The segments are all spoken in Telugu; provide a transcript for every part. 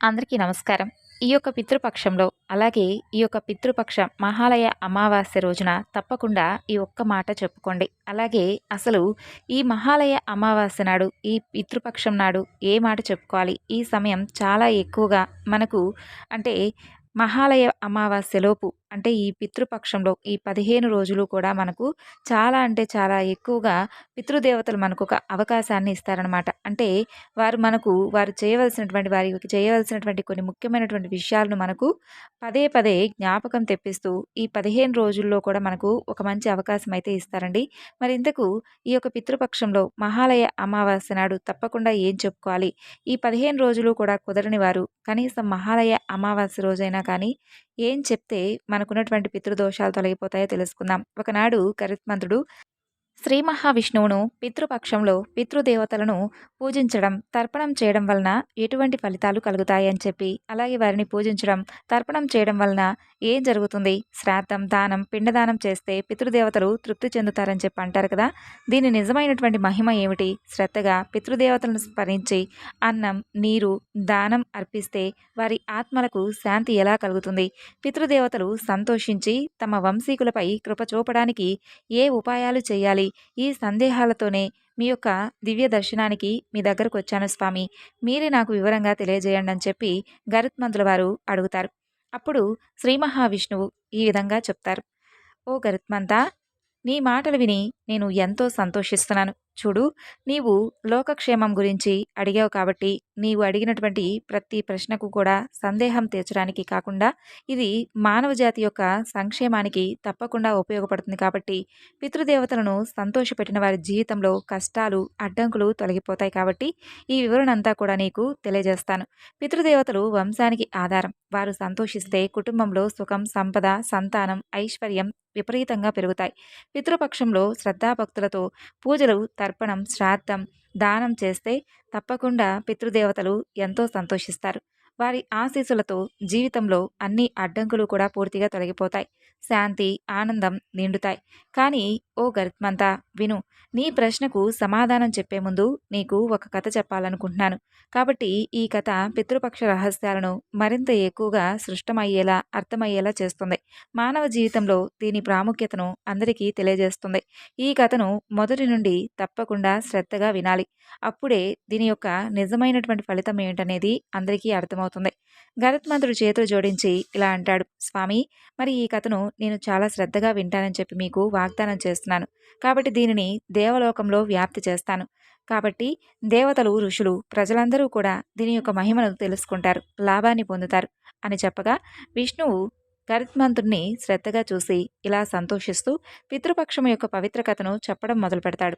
అందరికీ నమస్కారం. ఈ యొక్క పితృపక్షంలో అలాగే ఈ యొక్క పితృపక్ష మహాలయ అమావాస్య రోజున తప్పకుండా ఈ ఒక్క మాట చెప్పుకోండి. అలాగే అసలు ఈ మహాలయ అమావాస్య నాడు ఈ పితృపక్షం నాడు ఏ మాట చెప్పుకోవాలి? ఈ సమయం చాలా ఎక్కువగా మనకు అంటే మహాలయ అమావాస్యలోపు అంటే ఈ పితృపక్షంలో ఈ పదిహేను రోజులు కూడా మనకు చాలా అంటే చాలా ఎక్కువగా పితృదేవతలు మనకు ఒక అవకాశాన్ని ఇస్తారనమాట అంటే వారు మనకు వారు చేయవలసినటువంటి వారికి చేయవలసినటువంటి కొన్ని ముఖ్యమైనటువంటి విషయాలను మనకు పదే పదే జ్ఞాపకం తెప్పిస్తూ ఈ పదిహేను రోజుల్లో కూడా మనకు ఒక మంచి అవకాశం అయితే ఇస్తారండి. మరి ఇంతకు ఈ యొక్క పితృపక్షంలో మహాలయ అమావాస్య నాడు తప్పకుండా ఏం చెప్పుకోవాలి? ఈ పదిహేను రోజులు కూడా కుదరని వారు కనీసం మహాలయ అమావాస్య రోజైనా కానీ ఏం చెప్తే మనకున్నటువంటి పితృదోషాలు తొలగిపోతాయో తెలుసుకుందాం. ఒకనాడు కరిత్మంతుడు శ్రీ మహావిష్ణువును పితృపక్షంలో పితృదేవతలను పూజించడం తర్పణం చేయడం వలన ఎటువంటి ఫలితాలు కలుగుతాయని చెప్పి అలాగే వారిని పూజించడం తర్పణం చేయడం వలన ఏం జరుగుతుంది? శ్రాద్ధం దానం పిండదానం చేస్తే పితృదేవతలు తృప్తి చెందుతారని చెప్పి అంటారు కదా? దీని నిజమైనటువంటి మహిమ ఏమిటి? శ్రద్ధగా పితృదేవతలను స్మరించి అన్నం నీరు దానం అర్పిస్తే వారి ఆత్మలకు శాంతి ఎలా కలుగుతుంది? పితృదేవతలు సంతోషించి తమ వంశీకులపై కృప చూపడానికి ఏ ఉపాయాలు చేయాలి? ఈ సందేహాలతోనే మీ యొక్క దివ్య దర్శనానికి మీ దగ్గరకు వచ్చాను స్వామి. మీరే నాకు వివరంగా తెలియజేయండి అని చెప్పి గరుత్మంతుల వారు అడుగుతారు. అప్పుడు శ్రీ మహావిష్ణువు ఈ విధంగా చెప్తారు. ఓ గరుత్మంతా నీ మాటలు విని నేను ఎంతో సంతోషిస్తున్నాను. చూడు నీవు లోకక్షేమం గురించి అడిగావు కాబట్టి నీవు అడిగినటువంటి ప్రతి ప్రశ్నకు కూడా సందేహం తీర్చడానికి కాకుండా ఇది మానవ జాతి యొక్క సంక్షేమానికి తప్పకుండా ఉపయోగపడుతుంది కాబట్టి పితృదేవతలను సంతోషపెట్టిన వారి జీవితంలో కష్టాలు అడ్డంకులు తొలగిపోతాయి కాబట్టి ఈ వివరణ అంతా కూడా నీకు తెలియజేస్తాను. పితృదేవతలు వంశానికి ఆధారం. వారు సంతోషిస్తే కుటుంబంలో సుఖం సంపద సంతానం ఐశ్వర్యం విపరీతంగా పెరుగుతాయి. పితృపక్షంలో శ్రద్ధాభక్తులతో పూజలు తర్పణం శ్రాద్ధం దానం చేస్తే తప్పకుండా పితృదేవతలు ఎంతో సంతోషిస్తారు. వారి ఆశీస్సులతో జీవితంలో అన్ని అడ్డంకులు కూడా పూర్తిగా తొలగిపోతాయి. శాంతి ఆనందం నిండుతాయి. కానీ ఓ గరిత్మంతా విను నీ ప్రశ్నకు సమాధానం చెప్పే ముందు నీకు ఒక కథ చెప్పాలనుకుంటున్నాను. కాబట్టి ఈ కథ పితృపక్ష రహస్యాలను మరింత ఎక్కువగా సృష్టమయ్యేలా అర్థమయ్యేలా చేస్తుంది. మానవ జీవితంలో దీని ప్రాముఖ్యతను అందరికీ తెలియజేస్తుంది. ఈ కథను మొదటి నుండి తప్పకుండా శ్రద్ధగా వినాలి. అప్పుడే దీని యొక్క నిజమైనటువంటి ఫలితం ఏంటనేది అందరికీ అర్థమవుతుంది. గరత్మంతుడు చేతులు జోడించి ఇలా అంటాడు స్వామి మరి ఈ కథను నేను చాలా శ్రద్ధగా వింటానని చెప్పి మీకు వాగ్దానం చేస్తున్నాను. కాబట్టి దీనిని దేవలోకంలో వ్యాప్తి చేస్తాను. కాబట్టి దేవతలు ఋషులు ప్రజలందరూ కూడా దీని యొక్క మహిమను తెలుసుకుంటారు లాభాన్ని పొందుతారు అని చెప్పగా విష్ణువు గరిత్మంతుడిని శ్రద్ధగా చూసి ఇలా సంతోషిస్తూ పితృపక్షం యొక్క పవిత్ర కథను చెప్పడం మొదలు పెడతాడు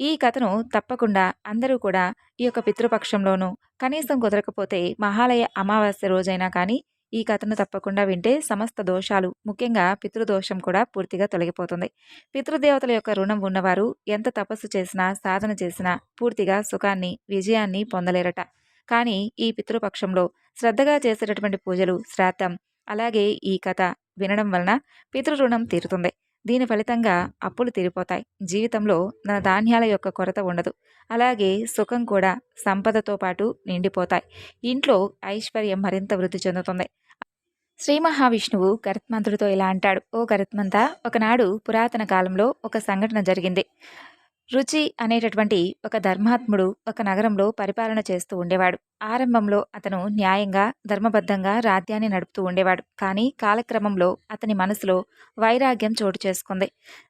ఈ కథను తప్పకుండా అందరూ కూడా ఈ యొక్క పితృపక్షంలోనూ కనీసం కుదరకపోతే మహాలయ అమావాస్య రోజైనా కానీ ఈ కథను తప్పకుండా వింటే సమస్త దోషాలు ముఖ్యంగా పితృదోషం కూడా పూర్తిగా తొలగిపోతుంది. పితృదేవతల యొక్క రుణం ఉన్నవారు ఎంత తపస్సు చేసినా సాధన చేసినా పూర్తిగా సుఖాన్ని విజయాన్ని పొందలేరట. కానీ ఈ పితృపక్షంలో శ్రద్ధగా చేసేటటువంటి పూజలు శ్రాద్ధం అలాగే ఈ కథ వినడం వలన పితృ రుణం తీరుతుంది. దీని ఫలితంగా అప్పులు తీరిపోతాయి. జీవితంలో నా ధాన్యాల యొక్క కొరత ఉండదు. అలాగే సుఖం కూడా సంపదతో పాటు నిండిపోతాయి. ఇంట్లో ఐశ్వర్యం మరింత వృద్ధి చెందుతుంది. శ్రీ మహావిష్ణువు గరుత్మంతుడితో ఇలా అంటాడు ఓ గరుత్మంత ఒకనాడు పురాతన కాలంలో ఒక సంఘటన జరిగింది. రుచి అనేటటువంటి ఒక ధర్మాత్ముడు ఒక నగరంలో పరిపాలన చేస్తూ ఉండేవాడు. ఆరంభంలో అతను న్యాయంగా ధర్మబద్ధంగా రాజ్యాన్ని నడుపుతూ ఉండేవాడు. కానీ కాలక్రమంలో అతని మనసులో వైరాగ్యం చోటు చేసుకుంది.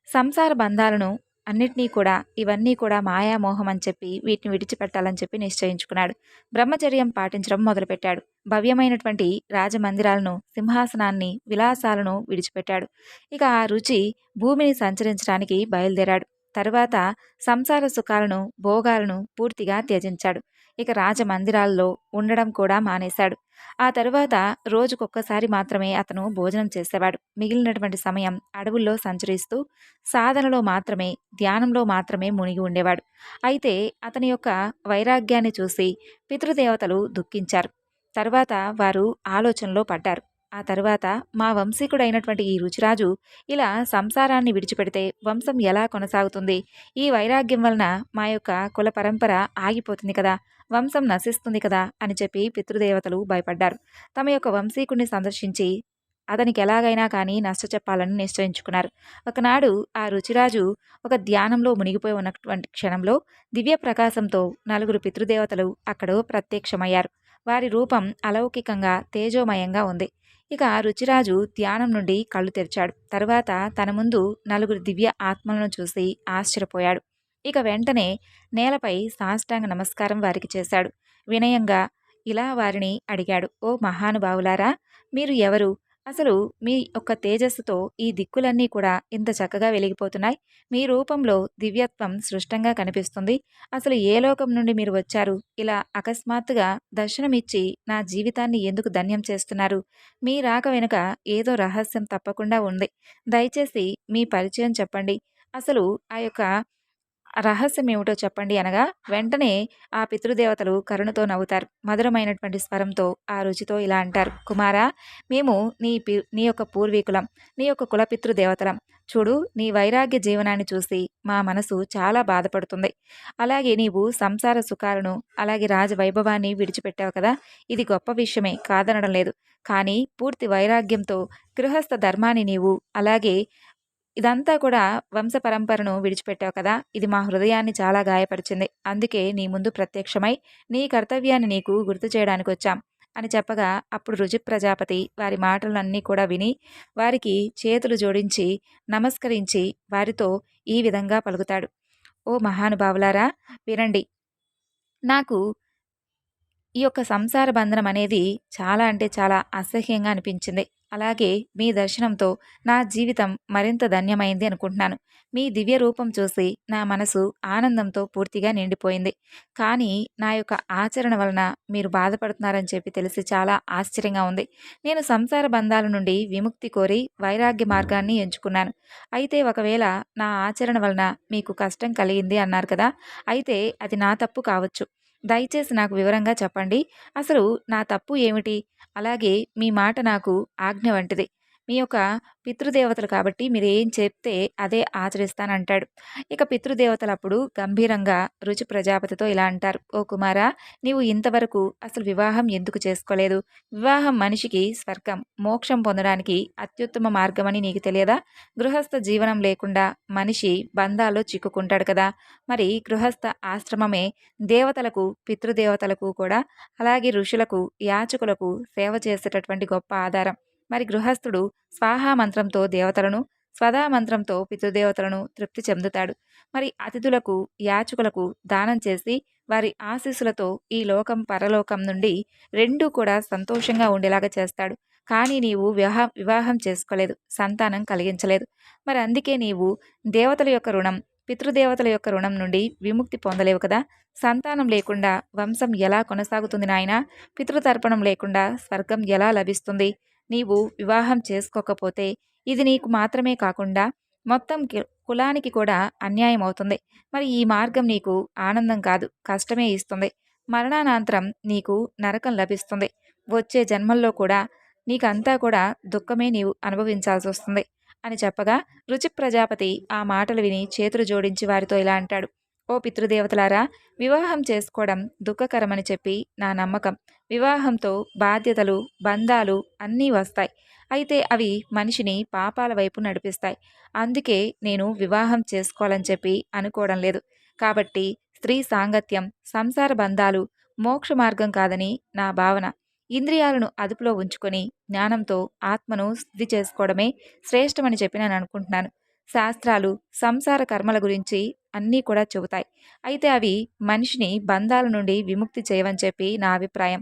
సంసార బంధాలను అన్నిటినీ కూడా ఇవన్నీ కూడా మాయామోహం అని చెప్పి వీటిని విడిచిపెట్టాలని చెప్పి నిశ్చయించుకున్నాడు. బ్రహ్మచర్యం పాటించడం మొదలుపెట్టాడు. భవ్యమైనటువంటి రాజమందిరాలను సింహాసనాన్ని విలాసాలను విడిచిపెట్టాడు. ఇక ఆ రుచి భూమిని సంచరించడానికి బయలుదేరాడు. తరువాత సంసార సుఖాలను భోగాలను పూర్తిగా త్యజించాడు. ఇక రాజమందిరాల్లో ఉండడం కూడా మానేశాడు. ఆ తరువాత రోజుకొక్కసారి మాత్రమే అతను భోజనం చేసేవాడు. మిగిలినటువంటి సమయం అడవుల్లో సంచరిస్తూ సాధనలో మాత్రమే ధ్యానంలో మాత్రమే మునిగి ఉండేవాడు. అయితే అతని యొక్క వైరాగ్యాన్ని చూసి పితృదేవతలు దుఃఖించారు. తర్వాత వారు ఆలోచనలో పడ్డారు. ఆ తరువాత మా వంశీకుడైనటువంటి ఈ రుచిరాజు ఇలా సంసారాన్ని విడిచిపెడితే వంశం ఎలా కొనసాగుతుంది? ఈ వైరాగ్యం వలన మా యొక్క కుల పరంపర ఆగిపోతుంది కదా వంశం నశిస్తుంది కదా అని చెప్పి పితృదేవతలు భయపడ్డారు. తమ యొక్క వంశీకుడిని సందర్శించి అతనికి ఎలాగైనా కానీ నష్ట చెప్పాలని నిశ్చయించుకున్నారు. ఒకనాడు ఆ రుచిరాజు ఒక ధ్యానంలో మునిగిపోయి ఉన్నటువంటి క్షణంలో దివ్య ప్రకాశంతో నలుగురు పితృదేవతలు అక్కడ ప్రత్యక్షమయ్యారు. వారి రూపం అలౌకికంగా తేజోమయంగా ఉంది. ఇక రుచిరాజు ధ్యానం నుండి కళ్ళు తెరిచాడు. తరువాత తన ముందు నలుగురు దివ్య ఆత్మలను చూసి ఆశ్చర్యపోయాడు. ఇక వెంటనే నేలపై సాష్టాంగ నమస్కారం వారికి చేశాడు. వినయంగా ఇలా వారిని అడిగాడు. ఓ మహానుభావులారా మీరు ఎవరు? అసలు మీ యొక్క తేజస్సుతో ఈ దిక్కులన్నీ కూడా ఇంత చక్కగా వెలిగిపోతున్నాయి. మీ రూపంలో దివ్యత్వం సృష్టంగా కనిపిస్తుంది. అసలు ఏ లోకం నుండి మీరు వచ్చారు? ఇలా అకస్మాత్తుగా దర్శనమిచ్చి నా జీవితాన్ని ఎందుకు ధన్యం చేస్తున్నారు? మీ రాక వెనుక ఏదో రహస్యం తప్పకుండా ఉంది. దయచేసి మీ పరిచయం చెప్పండి. అసలు ఆ యొక్క రహస్యం ఏమిటో చెప్పండి అనగా వెంటనే ఆ పితృదేవతలు కరుణతో నవ్వుతారు. మధురమైనటువంటి స్వరంతో ఆ రుచితో ఇలా అంటారు. కుమారా మేము నీ పి నీ యొక్క పూర్వీకులం నీ యొక్క కులపితృదేవతలం చూడు నీ వైరాగ్య జీవనాన్ని చూసి మా మనసు చాలా బాధపడుతుంది. అలాగే నీవు సంసార సుఖాలను అలాగే రాజవైభవాన్ని విడిచిపెట్టావు కదా ఇది గొప్ప విషయమే కాదనడం లేదు. కానీ పూర్తి వైరాగ్యంతో గృహస్థ ధర్మాన్ని నీవు అలాగే ఇదంతా కూడా వంశ పరంపరను విడిచిపెట్టావు కదా. ఇది మా హృదయాన్ని చాలా గాయపరిచింది. అందుకే నీ ముందు ప్రత్యక్షమై నీ కర్తవ్యాన్ని నీకు గుర్తు చేయడానికి వచ్చాం అని చెప్పగా అప్పుడు రుజు ప్రజాపతి వారి మాటలన్నీ కూడా విని వారికి చేతులు జోడించి నమస్కరించి వారితో ఈ విధంగా పలుకుతాడు. ఓ మహానుభావులారా వినండి. నాకు ఈ యొక్క సంసార బంధనం అనేది చాలా అంటే చాలా అసహ్యంగా అనిపించింది. అలాగే మీ దర్శనంతో నా జీవితం మరింత ధన్యమైంది అనుకుంటున్నాను. మీ దివ్య రూపం చూసి నా మనసు ఆనందంతో పూర్తిగా నిండిపోయింది. కానీ నా యొక్క ఆచరణ వలన మీరు బాధపడుతున్నారని చెప్పి తెలిసి చాలా ఆశ్చర్యంగా ఉంది. నేను సంసార బంధాల నుండి విముక్తి కోరి వైరాగ్య మార్గాన్ని ఎంచుకున్నాను. అయితే ఒకవేళ నా ఆచరణ వలన మీకు కష్టం కలిగింది అన్నారు కదా అయితే అది నా తప్పు కావచ్చు. దయచేసి నాకు వివరంగా చెప్పండి. అసలు నా తప్పు ఏమిటి? అలాగే మీ మాట నాకు ఆజ్ఞ వంటిది. మీ యొక్క పితృదేవతలు కాబట్టి మీరు ఏం చెప్తే అదే ఆచరిస్తానంటాడు. ఇక పితృదేవతలు అప్పుడు గంభీరంగా రుచి ప్రజాపతితో ఇలా అంటారు. ఓ కుమారా నీవు ఇంతవరకు అసలు వివాహం ఎందుకు చేసుకోలేదు? వివాహం మనిషికి స్వర్గం. మోక్షం పొందడానికి అత్యుత్తమ మార్గమని నీకు తెలియదా? గృహస్థ జీవనం లేకుండా మనిషి బంధాల్లో చిక్కుకుంటాడు కదా! మరి గృహస్థ ఆశ్రమమే దేవతలకు పితృదేవతలకు కూడా అలాగే ఋషులకు యాచకులకు సేవ చేసేటటువంటి గొప్ప ఆధారం. మరి గృహస్థుడు స్వాహా మంత్రంతో దేవతలను స్వదా మంత్రంతో పితృదేవతలను తృప్తి చెందుతాడు. మరి అతిథులకు యాచకులకు దానం చేసి వారి ఆశీస్సులతో ఈ లోకం పరలోకం నుండి రెండూ కూడా సంతోషంగా ఉండేలాగా చేస్తాడు. కానీ నీవు వివాహ వివాహం చేసుకోలేదు సంతానం కలిగించలేదు. మరి అందుకే నీవు దేవతల యొక్క రుణం పితృదేవతల యొక్క రుణం నుండి విముక్తి పొందలేవు కదా. సంతానం లేకుండా వంశం ఎలా కొనసాగుతుంది నాయన? పితృతర్పణం లేకుండా స్వర్గం ఎలా లభిస్తుంది? నీవు వివాహం చేసుకోకపోతే ఇది నీకు మాత్రమే కాకుండా మొత్తం కులానికి కూడా అన్యాయం అవుతుంది. మరి ఈ మార్గం నీకు ఆనందం కాదు కష్టమే ఇస్తుంది. మరణానంతరం నీకు నరకం లభిస్తుంది. వచ్చే జన్మల్లో కూడా నీకంతా కూడా దుఃఖమే నీవు అనుభవించాల్సి వస్తుంది. అని చెప్పగా రుచి ప్రజాపతి ఆ మాటలు విని చేతులు జోడించి వారితో ఇలా అంటాడు. ఓ పితృదేవతలారా వివాహం చేసుకోవడం దుఃఖకరమని చెప్పి నా నమ్మకం. వివాహంతో బాధ్యతలు బంధాలు అన్నీ వస్తాయి. అయితే అవి మనిషిని పాపాల వైపు నడిపిస్తాయి. అందుకే నేను వివాహం చేసుకోవాలని చెప్పి అనుకోవడం లేదు. కాబట్టి స్త్రీ సాంగత్యం సంసార బంధాలు మోక్ష మార్గం కాదని నా భావన. ఇంద్రియాలను అదుపులో ఉంచుకొని జ్ఞానంతో ఆత్మను శుద్ధి చేసుకోవడమే శ్రేష్టమని చెప్పి నేను అనుకుంటున్నాను. శాస్త్రాలు సంసార కర్మల గురించి అన్నీ కూడా చెబుతాయి. అయితే అవి మనిషిని బంధాల నుండి విముక్తి చేయవని చెప్పి నా అభిప్రాయం.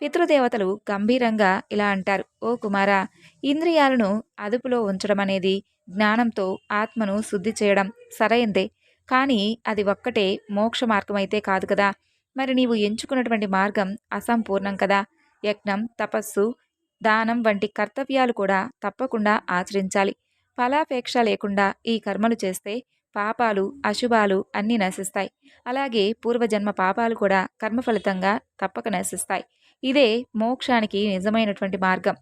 పితృదేవతలు గంభీరంగా ఇలా అంటారు. ఓ కుమారా ఇంద్రియాలను అదుపులో ఉంచడం అనేది జ్ఞానంతో ఆత్మను శుద్ధి చేయడం సరైందే. కానీ అది ఒక్కటే మోక్ష మార్గం అయితే కాదు కదా! మరి నీవు ఎంచుకున్నటువంటి మార్గం అసంపూర్ణం కదా! యజ్ఞం తపస్సు దానం వంటి కర్తవ్యాలు కూడా తప్పకుండా ఆచరించాలి. ఫలాపేక్ష లేకుండా ఈ కర్మలు చేస్తే పాపాలు అశుభాలు అన్నీ నశిస్తాయి. అలాగే పూర్వజన్మ పాపాలు కూడా కర్మ ఫలితంగా తప్పక నశిస్తాయి. ఇదే మోక్షానికి నిజమైనటువంటి మార్గం.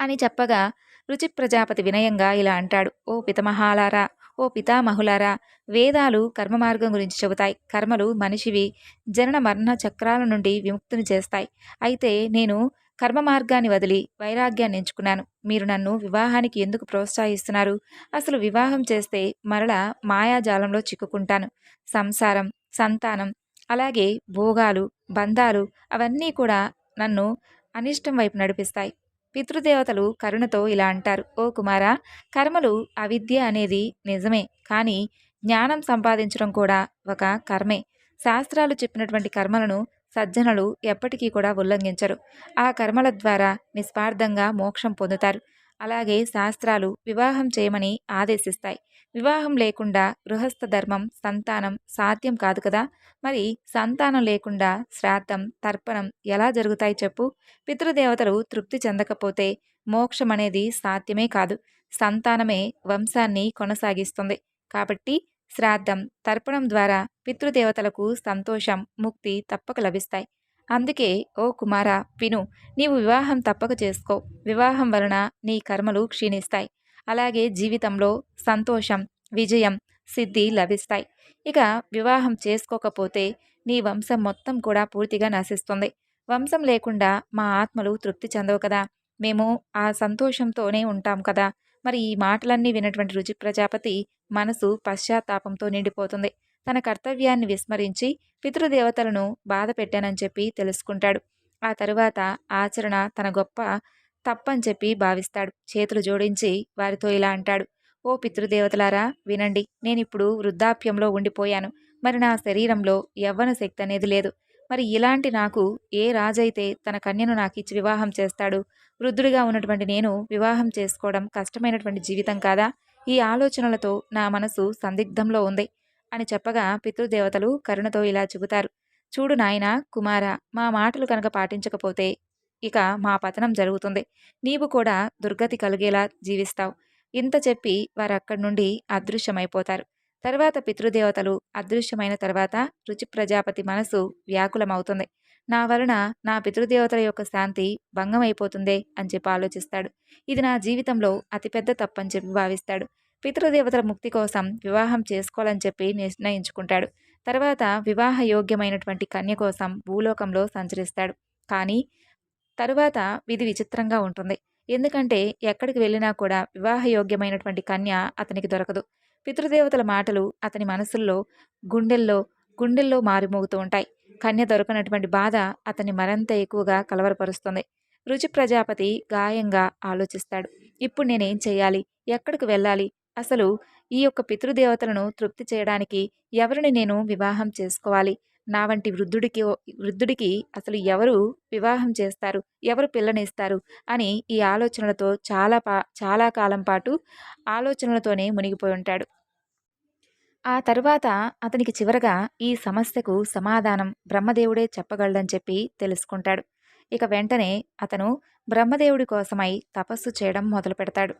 అని చెప్పగా రుచి ప్రజాపతి వినయంగా ఇలా అంటాడు. ఓ పితమహాలారా ఓ పితామహులారా వేదాలు కర్మ మార్గం గురించి చెబుతాయి. కర్మలు మనిషివి జనన మరణ చక్రాల నుండి విముక్తిని చేస్తాయి. అయితే నేను కర్మ మార్గాన్ని వదిలి వైరాగ్యాన్ని ఎంచుకున్నాను. మీరు నన్ను వివాహానికి ఎందుకు ప్రోత్సహిస్తున్నారు? అసలు వివాహం చేస్తే మరలా మాయాజాలంలో చిక్కుకుంటాను. సంసారం సంతానం అలాగే భోగాలు బంధాలు అవన్నీ కూడా నన్ను అనిష్టం వైపు నడిపిస్తాయి. పితృదేవతలు కరుణతో ఇలా అంటారు. ఓ కుమారా కర్మలు అవిద్య అనేది నిజమే కానీ జ్ఞానం సంపాదించడం కూడా ఒక కర్మే. శాస్త్రాలు చెప్పినటువంటి కర్మలను సజ్జనులు ఎప్పటికీ కూడా ఉల్లంఘించరు. ఆ కర్మల ద్వారా నిస్వార్థంగా మోక్షం పొందుతారు. అలాగే శాస్త్రాలు వివాహం చేయమని ఆదేశిస్తాయి. వివాహం లేకుండా గృహస్థ ధర్మం సంతానం సాధ్యం కాదు కదా? మరి సంతానం లేకుండా శ్రాద్ధం తర్పణం ఎలా జరుగుతాయి చెప్పు? పితృదేవతలు తృప్తి చెందకపోతే మోక్షం అనేది సాధ్యమే కాదు. సంతానమే వంశాన్ని కొనసాగిస్తుంది. కాబట్టి శ్రాద్ధం తర్పణం ద్వారా పితృదేవతలకు సంతోషం ముక్తి తప్పక లభిస్తాయి. అందుకే ఓ కుమార విను నీవు వివాహం తప్పక చేసుకో. వివాహం వలన నీ కర్మలు క్షీణిస్తాయి. అలాగే జీవితంలో సంతోషం విజయం సిద్ధి లభిస్తాయి. ఇక వివాహం చేసుకోకపోతే నీ వంశం మొత్తం కూడా పూర్తిగా నశిస్తుంది. వంశం లేకుండా మా ఆత్మలు తృప్తి చెందవు కదా. మేము ఆ సంతోషంతోనే ఉంటాం కదా. మరి ఈ మాటలన్నీ వినటువంటి రుచి ప్రజాపతి మనసు పశ్చాత్తాపంతో నిండిపోతుంది. తన కర్తవ్యాన్ని విస్మరించి పితృదేవతలను బాధ పెట్టానని చెప్పి తెలుసుకుంటాడు. ఆ తరువాత ఆచరణ తన గొప్ప తప్పని చెప్పి భావిస్తాడు. చేతులు జోడించి వారితో ఇలా అంటాడు. ఓ పితృదేవతలారా వినండి. నేనిప్పుడు వృద్ధాప్యంలో ఉండిపోయాను. మరి నా శరీరంలో యవ్వన శక్తి అనేది లేదు. మరి ఇలాంటి నాకు ఏ రాజైతే తన కన్యను నాకిచ్చి వివాహం చేస్తాడు వృద్ధుడిగా ఉన్నటువంటి నేను వివాహం చేసుకోవడం కష్టమైనటువంటి జీవితం కాదా? ఈ ఆలోచనలతో నా మనసు సందిగ్ధంలో ఉంది అని చెప్పగా పితృదేవతలు కరుణతో ఇలా చెబుతారు. చూడు నాయన కుమార మా మాటలు కనుక పాటించకపోతే ఇక మా పతనం జరుగుతుంది. నీవు కూడా దుర్గతి కలిగేలా జీవిస్తావు ఇంత చెప్పి వారు అక్కడి నుండి అదృశ్యమైపోతారు. తర్వాత పితృదేవతలు అదృశ్యమైన తర్వాత రుచి ప్రజాపతి మనసు వ్యాకులమవుతుంది. నా వలన నా పితృదేవతల యొక్క శాంతి భంగమైపోతుందే అని చెప్పి ఆలోచిస్తాడు. ఇది నా జీవితంలో అతిపెద్ద తప్పని చెప్పి భావిస్తాడు. పితృదేవతల ముక్తి కోసం వివాహం చేసుకోవాలని చెప్పి నిర్ణయించుకుంటాడు. తర్వాత వివాహ యోగ్యమైనటువంటి కన్య కోసం భూలోకంలో సంచరిస్తాడు. కానీ తరువాత విధి విచిత్రంగా ఉంటుంది. ఎందుకంటే ఎక్కడికి వెళ్ళినా కూడా వివాహయోగ్యమైనటువంటి కన్య అతనికి దొరకదు. పితృదేవతల మాటలు అతని మనసుల్లో గుండెల్లో గుండెల్లో మారిమోగుతూ ఉంటాయి. కన్య దొరకనటువంటి బాధ అతన్ని మరింత ఎక్కువగా కలవరపరుస్తుంది. రుచి ప్రజాపతి గాయంగా ఆలోచిస్తాడు. ఇప్పుడు నేనేం చేయాలి ఎక్కడికి వెళ్ళాలి? అసలు ఈ యొక్క పితృదేవతలను తృప్తి చేయడానికి ఎవరిని నేను వివాహం చేసుకోవాలి? నా వంటి వృద్ధుడికి వృద్ధుడికి అసలు ఎవరు వివాహం చేస్తారు? ఎవరు పిల్లనిస్తారు అని ఈ ఆలోచనలతో చాలా పా చాలా కాలం పాటు ఆలోచనలతోనే మునిగిపోయి ఉంటాడు. ఆ తరువాత అతనికి చివరగా ఈ సమస్యకు సమాధానం బ్రహ్మదేవుడే చెప్పగలడని చెప్పి తెలుసుకుంటాడు. ఇక వెంటనే అతను బ్రహ్మదేవుడి కోసమై తపస్సు చేయడం మొదలు పెడతాడు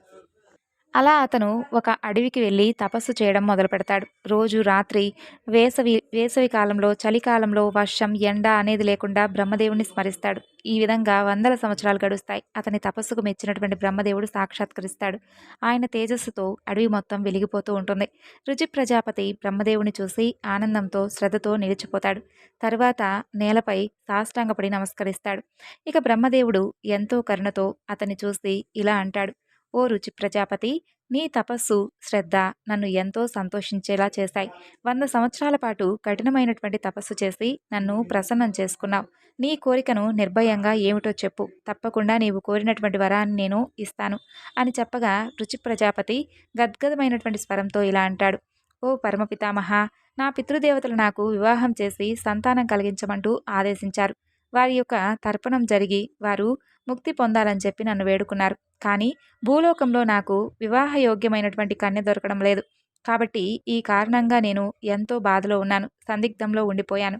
అలా అతను ఒక అడవికి వెళ్ళి తపస్సు చేయడం మొదలు పెడతాడు రోజు రాత్రి వేసవి వేసవి కాలంలో చలికాలంలో వర్షం ఎండ అనేది లేకుండా బ్రహ్మదేవుని స్మరిస్తాడు. ఈ విధంగా వందల సంవత్సరాలు గడుస్తాయి. అతని తపస్సుకు మెచ్చినటువంటి బ్రహ్మదేవుడు సాక్షాత్కరిస్తాడు. ఆయన తేజస్సుతో అడవి మొత్తం వెలిగిపోతూ ఉంటుంది. రుచి ప్రజాపతి బ్రహ్మదేవుని చూసి ఆనందంతో శ్రద్ధతో నిలిచిపోతాడు. తరువాత నేలపై సాష్టాంగపడి నమస్కరిస్తాడు. ఇక బ్రహ్మదేవుడు ఎంతో కరుణతో అతన్ని చూసి ఇలా అంటాడు. ఓ రుచి ప్రజాపతి నీ తపస్సు శ్రద్ధ నన్ను ఎంతో సంతోషించేలా చేశాయి. వంద సంవత్సరాల పాటు కఠినమైనటువంటి తపస్సు చేసి నన్ను ప్రసన్నం చేసుకున్నావు. నీ కోరికను నిర్భయంగా ఏమిటో చెప్పు. తప్పకుండా నీవు కోరినటువంటి వరాన్ని నేను ఇస్తాను అని చెప్పగా రుచి ప్రజాపతి గద్గదమైనటువంటి స్వరంతో ఇలా అంటాడు. ఓ పరమపితామహ నా పితృదేవతలు నాకు వివాహం చేసి సంతానం కలిగించమంటూ ఆదేశించారు. వారి యొక్క తర్పణం జరిగి వారు ముక్తి పొందాలని చెప్పి నన్ను వేడుకున్నారు. కానీ భూలోకంలో నాకు వివాహయోగ్యమైనటువంటి కన్య దొరకడం లేదు. కాబట్టి ఈ కారణంగా నేను ఎంతో బాధలో ఉన్నాను. సందిగ్ధంలో ఉండిపోయాను.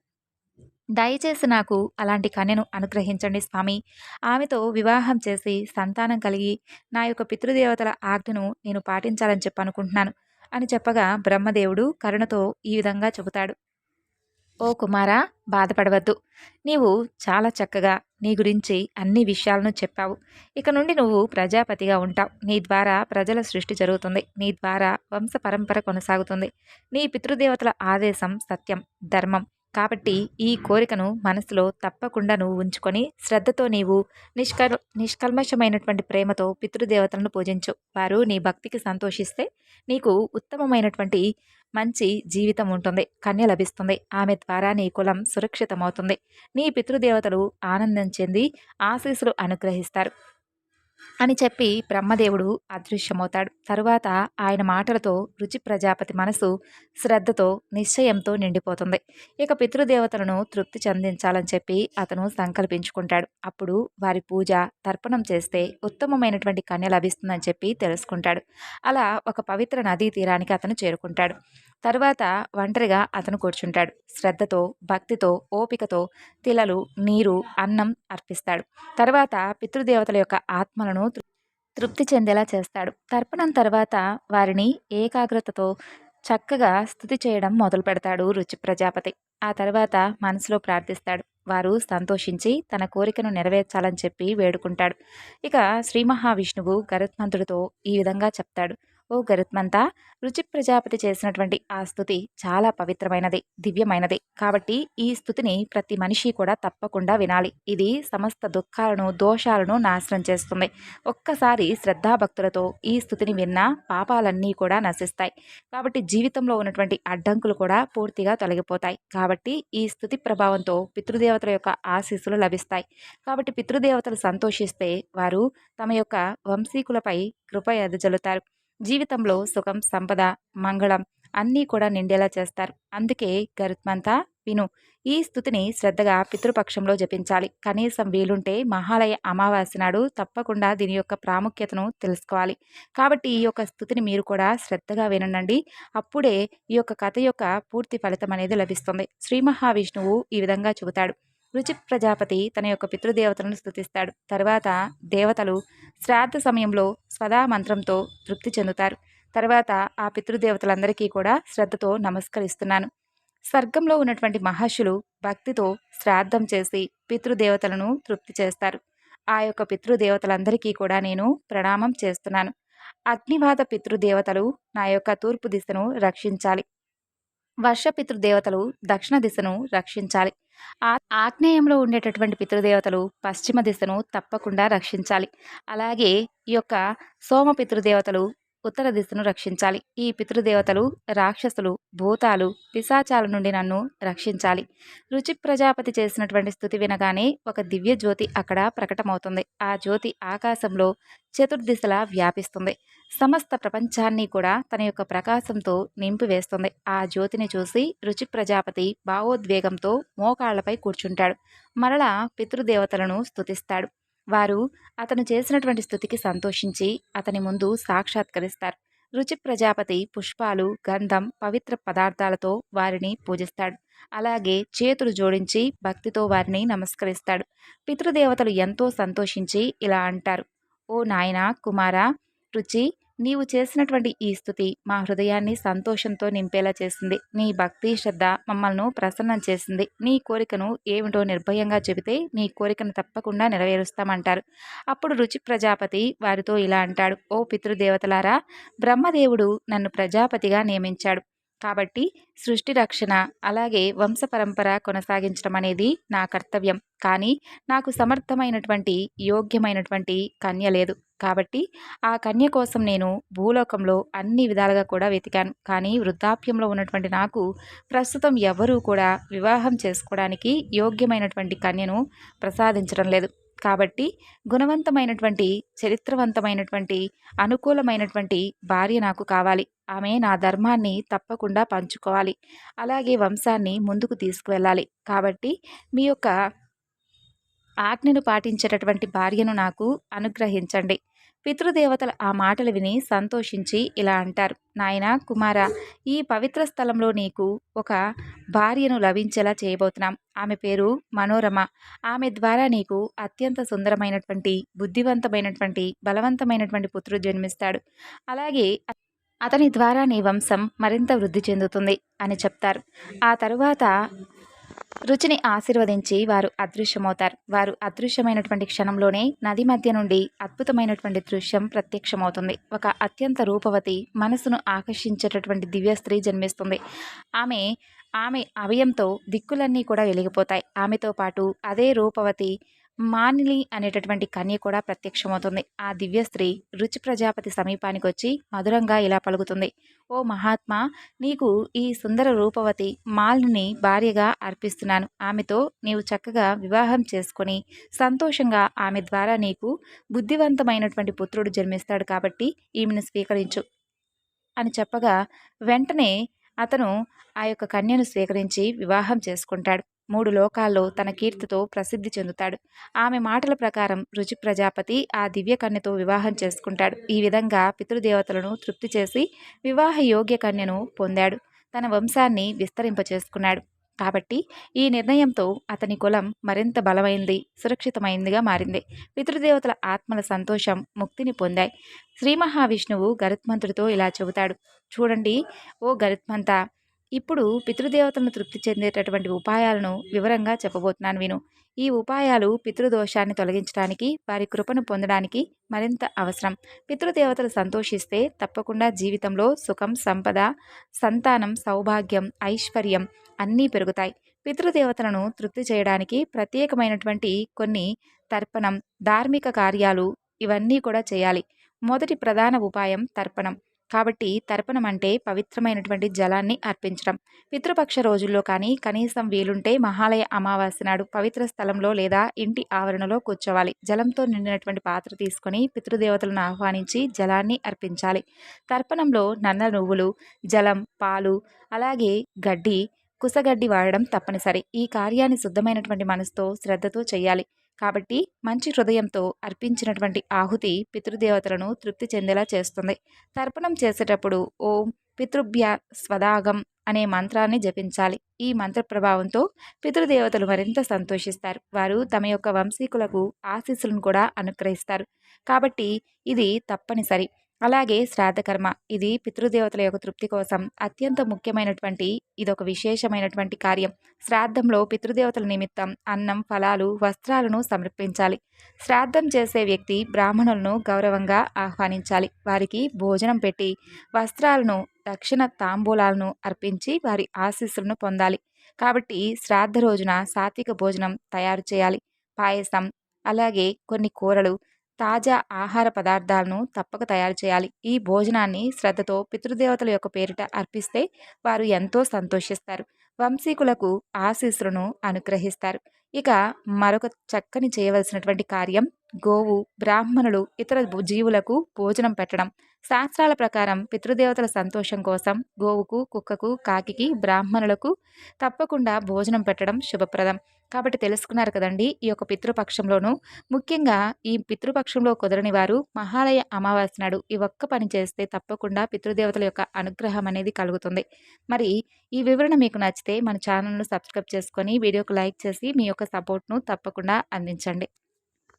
దయచేసి నాకు అలాంటి కన్యను అనుగ్రహించండి స్వామి. ఆమెతో వివాహం చేసి సంతానం కలిగి నా యొక్క పితృదేవతల ఆజ్ఞను నేను పాటించాలని చెప్పనుకుంటున్నాను అని చెప్పగా బ్రహ్మదేవుడు కరుణతో ఈ విధంగా చెబుతాడు. ఓ కుమారా బాధపడవద్దు. నీవు చాలా చక్కగా నీ గురించి అన్ని విషయాలను చెప్పావు. ఇక నుండి నువ్వు ప్రజాపతిగా ఉంటావు. నీ ద్వారా ప్రజల సృష్టి జరుగుతుంది. నీ ద్వారా వంశ పరంపర కొనసాగుతుంది. నీ పితృదేవతల ఆదేశం సత్యం ధర్మం. కాబట్టి ఈ కోరికను మనసులో తప్పకుండా నువ్వు ఉంచుకొని శ్రద్ధతో నీవు నిష్కల్ నిష్కల్మషమైనటువంటి ప్రేమతో పితృదేవతలను పూజించు. వారు నీ భక్తికి సంతోషిస్తే నీకు ఉత్తమమైనటువంటి మంచి జీవితం ఉంటుంది కన్య లభిస్తుంది. ఆమె ద్వారా నీ కులం సురక్షితమవుతుంది. నీ పితృదేవతలు ఆనందం చెంది ఆశీస్సులు అనుగ్రహిస్తారు. అని చెప్పి బ్రహ్మదేవుడు అదృశ్యమవుతాడు. తరువాత ఆయన మాటలతో రుచి ప్రజాపతి మనసు శ్రద్ధతో నిశ్చయంతో నిండిపోతుంది. ఇక పితృదేవతలను తృప్తి చెందించాలని చెప్పి అతను సంకల్పించుకుంటాడు. అప్పుడు వారి పూజ తర్పణం చేస్తే ఉత్తమమైనటువంటి కన్య లభిస్తుందని చెప్పి తెలుసుకుంటాడు. అలా ఒక పవిత్ర నదీ తీరానికి అతను చేరుకుంటాడు. తరువాత ఒంటరిగా అతను కూర్చుంటాడు. శ్రద్ధతో భక్తితో ఓపికతో తిలలు నీరు అన్నం అర్పిస్తాడు. తర్వాత పితృదేవతల యొక్క ఆత్మలను తృప్తి చెందేలా చేస్తాడు. తర్పణం తర్వాత వారిని ఏకాగ్రతతో చక్కగా స్థుతి చేయడం మొదలు పెడతాడు రుచి ప్రజాపతి. ఆ తర్వాత మనసులో ప్రార్థిస్తాడు. వారు సంతోషించి తన కోరికను నెరవేర్చాలని చెప్పి వేడుకుంటాడు. ఇక శ్రీ మహావిష్ణువు గరుత్మంతుడితో ఈ విధంగా చెప్తాడు. ఓ గరుత్మంతా రుచి ప్రజాపతి చేసినటువంటి ఆ స్థుతి చాలా పవిత్రమైనది దివ్యమైనది. కాబట్టి ఈ స్థుతిని ప్రతి మనిషి కూడా తప్పకుండా వినాలి. ఇది సమస్త దుఃఖాలను దోషాలను నాశనం చేస్తుంది. ఒక్కసారి శ్రద్ధాభక్తులతో ఈ స్థుతిని విన్నా పాపాలన్నీ కూడా నశిస్తాయి. కాబట్టి జీవితంలో ఉన్నటువంటి అడ్డంకులు కూడా పూర్తిగా తొలగిపోతాయి. కాబట్టి ఈ స్థుతి ప్రభావంతో పితృదేవతల యొక్క ఆశీస్సులు లభిస్తాయి. కాబట్టి పితృదేవతలు సంతోషిస్తే వారు తమ యొక్క వంశీకులపై కృప ఎదజల్లుతారు. జీవితంలో సుఖం సంపద మంగళం అన్నీ కూడా నిండేలా చేస్తారు. అందుకే గరుత్మంతా విను ఈ స్థుతిని శ్రద్ధగా పితృపక్షంలో జపించాలి. కనీసం వీలుంటే మహాలయ అమావాస్య నాడు తప్పకుండా దీని యొక్క ప్రాముఖ్యతను తెలుసుకోవాలి. కాబట్టి ఈ యొక్క స్థుతిని మీరు కూడా శ్రద్ధగా వినండి అప్పుడే ఈ యొక్క కథ యొక్క పూర్తి ఫలితం అనేది లభిస్తుంది. శ్రీ మహావిష్ణువు ఈ విధంగా చెబుతాడు. రుచి ప్రజాపతి తన యొక్క పితృదేవతలను స్థుతిస్తాడు తర్వాత దేవతలు శ్రాద్ధ సమయంలో స్వదా మంత్రంతో తృప్తి చెందుతారు. తర్వాత ఆ పితృదేవతలందరికీ కూడా శ్రద్ధతో నమస్కరిస్తున్నాను. స్వర్గంలో ఉన్నటువంటి మహర్షులు భక్తితో శ్రాద్ధం చేసి పితృదేవతలను తృప్తి చేస్తారు. ఆ యొక్క పితృదేవతలందరికీ కూడా నేను ప్రణామం చేస్తున్నాను. అగ్నివాద పితృదేవతలు నా యొక్క తూర్పు దిశను రక్షించాలి. వర్షపితృదేవతలు దక్షిణ దిశను రక్షించాలి. ఆ ఆగ్నేయంలో ఉండేటటువంటి పితృదేవతలు పశ్చిమ దిశను తప్పకుండా రక్షించాలి. అలాగే ఈ యొక్క సోమ పితృదేవతలు ఉత్తర దిశను రక్షించాలి. ఈ పితృదేవతలు రాక్షసులు భూతాలు పిశాచాల నుండి నన్ను రక్షించాలి. రుచి ప్రజాపతి చేసినటువంటి స్థుతి వినగానే ఒక దివ్య జ్యోతి అక్కడ ప్రకటమవుతుంది. ఆ జ్యోతి ఆకాశంలో చతుర్దిశలా వ్యాపిస్తుంది. సమస్త ప్రపంచాన్ని కూడా తన యొక్క ప్రకాశంతో నింపివేస్తుంది. ఆ జ్యోతిని చూసి రుచి ప్రజాపతి భావోద్వేగంతో మోకాళ్ళపై కూర్చుంటాడు. మరలా పితృదేవతలను స్థుతిస్తాడు వారు అతను చేసినటువంటి స్థుతికి సంతోషించి అతని ముందు సాక్షాత్కరిస్తారు. రుచి ప్రజాపతి పుష్పాలు గంధం పవిత్ర పదార్థాలతో వారిని పూజిస్తాడు. అలాగే చేతులు జోడించి భక్తితో వారిని నమస్కరిస్తాడు. పితృదేవతలు ఎంతో సంతోషించి ఇలా అంటారు. ఓ నాయన కుమార రుచి నీవు చేసినటువంటి ఈ స్థుతి మా హృదయాన్ని సంతోషంతో నింపేలా చేసింది. నీ భక్తి శ్రద్ధ మమ్మల్ని ప్రసన్నం చేసింది. నీ కోరికను ఏమిటో నిర్భయంగా చెబితే నీ కోరికను తప్పకుండా నెరవేరుస్తామంటారు. అప్పుడు రుచి ప్రజాపతి వారితో ఇలా అంటాడు. ఓ పితృదేవతలారా బ్రహ్మదేవుడు నన్ను ప్రజాపతిగా నియమించాడు. కాబట్టి సృష్టి రక్షణ అలాగే వంశపరంపర కొనసాగించడం అనేది నా కర్తవ్యం. కానీ నాకు సమర్థమైనటువంటి యోగ్యమైనటువంటి కన్య లేదు. కాబట్టి ఆ కన్య కోసం నేను భూలోకంలో అన్ని విధాలుగా కూడా వెతికాను. కానీ వృద్ధాప్యంలో ఉన్నటువంటి నాకు ప్రస్తుతం ఎవరూ కూడా వివాహం చేసుకోవడానికి యోగ్యమైనటువంటి కన్యను ప్రసాదించడం లేదు. కాబట్టి గుణవంతమైనటువంటి చరిత్రవంతమైనటువంటి అనుకూలమైనటువంటి భార్య నాకు కావాలి. ఆమె నా ధర్మాన్ని తప్పకుండా పంచుకోవాలి. అలాగే వంశాన్ని ముందుకు తీసుకువెళ్ళాలి. కాబట్టి మీ యొక్క ఆజ్ఞను పాటించేటటువంటి భార్యను నాకు అనుగ్రహించండి. పితృదేవతలు ఆ మాటలు విని సంతోషించి ఇలా అంటారు. నాయన కుమార ఈ పవిత్ర స్థలంలో నీకు ఒక భార్యను లభించేలా చేయబోతున్నాం. ఆమె పేరు మనోరమ. ఆమె ద్వారా నీకు అత్యంత సుందరమైనటువంటి బుద్ధివంతమైనటువంటి బలవంతమైనటువంటి పుత్రుడు జన్మిస్తాడు. అలాగే అతని ద్వారా నీ వంశం మరింత వృద్ధి చెందుతుంది అని చెప్తారు. ఆ తరువాత రుచిని ఆశీర్వదించి వారు అదృశ్యమవుతారు. వారు అదృశ్యమైనటువంటి క్షణంలోనే నది మధ్య నుండి అద్భుతమైనటువంటి దృశ్యం ప్రత్యక్షమవుతుంది. ఒక అత్యంత రూపవతి మనసును ఆకర్షించేటటువంటి దివ్య స్త్రీ జన్మిస్తుంది. ఆమె ఆమె అవయంతో దిక్కులన్నీ కూడా వెలిగిపోతాయి. ఆమెతో పాటు అదే రూపవతి మానిలి అనేటటువంటి కన్య కూడా ప్రత్యక్షమవుతుంది. ఆ దివ్య స్త్రీ రుచి ప్రజాపతి సమీపానికి వచ్చి మధురంగా ఇలా పలుకుతుంది. ఓ మహాత్మా నీకు ఈ సుందర రూపవతి మాలిని భార్యగా అర్పిస్తున్నాను. ఆమెతో నీవు చక్కగా వివాహం చేసుకొని సంతోషంగా ఆమె ద్వారా నీకు బుద్ధివంతమైనటువంటి పుత్రుడు జన్మిస్తాడు కాబట్టి ఈమెను స్వీకరించు అని చెప్పగా వెంటనే అతను ఆ యొక్క కన్యను స్వీకరించి వివాహం చేసుకుంటాడు. మూడు లోకాల్లో తన కీర్తితో ప్రసిద్ధి చెందుతాడు. ఆమె మాటల ప్రకారం రుచి ప్రజాపతి ఆ దివ్య కన్యతో వివాహం చేసుకుంటాడు. ఈ విధంగా పితృదేవతలను తృప్తి చేసి వివాహ యోగ్య కన్యను పొందాడు. తన వంశాన్ని విస్తరింపచేసుకున్నాడు. కాబట్టి ఈ నిర్ణయంతో అతని కులం మరింత బలమైంది సురక్షితమైందిగా మారింది. పితృదేవతల ఆత్మల సంతోషం ముక్తిని పొందాయి. శ్రీ మహావిష్ణువు గరుత్మంతుడితో ఇలా చెబుతాడు. చూడండి ఓ గరుత్మంత ఇప్పుడు పితృదేవతలను తృప్తి చెందేటటువంటి ఉపాయాలను వివరంగా చెప్పబోతున్నాను విను. ఈ ఉపాయాలు పితృదోషాన్ని తొలగించడానికి వారి కృపను పొందడానికి మరింత అవసరం. పితృదేవతలు సంతోషిస్తే తప్పకుండా జీవితంలో సుఖం సంపద సంతానం సౌభాగ్యం ఐశ్వర్యం అన్నీ పెరుగుతాయి. పితృదేవతలను తృప్తి చేయడానికి ప్రత్యేకమైనటువంటి కొన్ని తర్పణం ధార్మిక కార్యాలు ఇవన్నీ కూడా చేయాలి. మొదటి ప్రధాన ఉపాయం తర్పణం. కాబట్టి తర్పణం అంటే పవిత్రమైనటువంటి జలాన్ని అర్పించడం. పితృపక్ష రోజుల్లో కానీ కనీసం వీలుంటే మహాలయ అమావాస్య నాడు పవిత్ర స్థలంలో లేదా ఇంటి ఆవరణలో కూర్చోవాలి. జలంతో నిండినటువంటి పాత్ర తీసుకొని పితృదేవతలను ఆహ్వానించి జలాన్ని అర్పించాలి. తర్పణంలో నన్న నువ్వులు జలం పాలు అలాగే గడ్డి కుసగడ్డి వాడడం తప్పనిసరి. ఈ కార్యాన్ని శుద్ధమైనటువంటి మనసుతో శ్రద్ధతో చేయాలి. కాబట్టి మంచి హృదయంతో అర్పించినటువంటి ఆహుతి పితృదేవతలను తృప్తి చెందేలా చేస్తుంది. తర్పణం చేసేటప్పుడు ఓం పితృభ్య స్వదాగం అనే మంత్రాన్ని జపించాలి. ఈ మంత్ర ప్రభావంతో పితృదేవతలు మరింత సంతోషిస్తారు. వారు తమ యొక్క వంశీకులకు ఆశీస్సులను కూడా అనుగ్రహిస్తారు. కాబట్టి ఇది తప్పనిసరి. అలాగే శ్రాద్ధకర్మ ఇది పితృదేవతల యొక్క తృప్తి కోసం అత్యంత ముఖ్యమైనటువంటి ఇదొక విశేషమైనటువంటి కార్యం. శ్రాద్ధంలో పితృదేవతల నిమిత్తం అన్నం ఫలాలు వస్త్రాలను సమర్పించాలి. శ్రాద్ధం చేసే వ్యక్తి బ్రాహ్మణులను గౌరవంగా ఆహ్వానించాలి. వారికి భోజనం పెట్టి వస్త్రాలను దక్షిణ తాంబూలాలను అర్పించి వారి ఆశీస్సులను పొందాలి. కాబట్టి శ్రాద్ధ రోజున సాత్విక భోజనం తయారు చేయాలి. పాయసం అలాగే కొన్ని కూరలు తాజా ఆహార పదార్థాలను తప్పక తయారు చేయాలి. ఈ భోజనాన్ని శ్రద్ధతో పితృదేవతల యొక్క పేరిట అర్పిస్తే వారు ఎంతో సంతోషిస్తారు. వంశీకులకు ఆశీస్సులను అనుగ్రహిస్తారు. ఇక మరొక చక్కని చేయవలసినటువంటి కార్యం గోవు బ్రాహ్మణులు ఇతర జీవులకు భోజనం పెట్టడం. శాస్త్రాల ప్రకారం పితృదేవతల సంతోషం కోసం గోవుకు కుక్కకు కాకికి బ్రాహ్మణులకు తప్పకుండా భోజనం పెట్టడం శుభప్రదం. కాబట్టి తెలుసుకున్నారు కదండి ఈ యొక్క పితృపక్షంలోనూ. ముఖ్యంగా ఈ పితృపక్షంలో కుదరని వారు మహాలయ అమావాస్య నాడు ఈ ఒక్క పని చేస్తే తప్పకుండా పితృదేవతల యొక్క అనుగ్రహం అనేది కలుగుతుంది. మరి ఈ వివరణ మీకు నచ్చితే మన ఛానల్ను సబ్స్క్రైబ్ చేసుకొని వీడియోకు లైక్ చేసి మీ యొక్క సపోర్ట్ను తప్పకుండా అందించండి.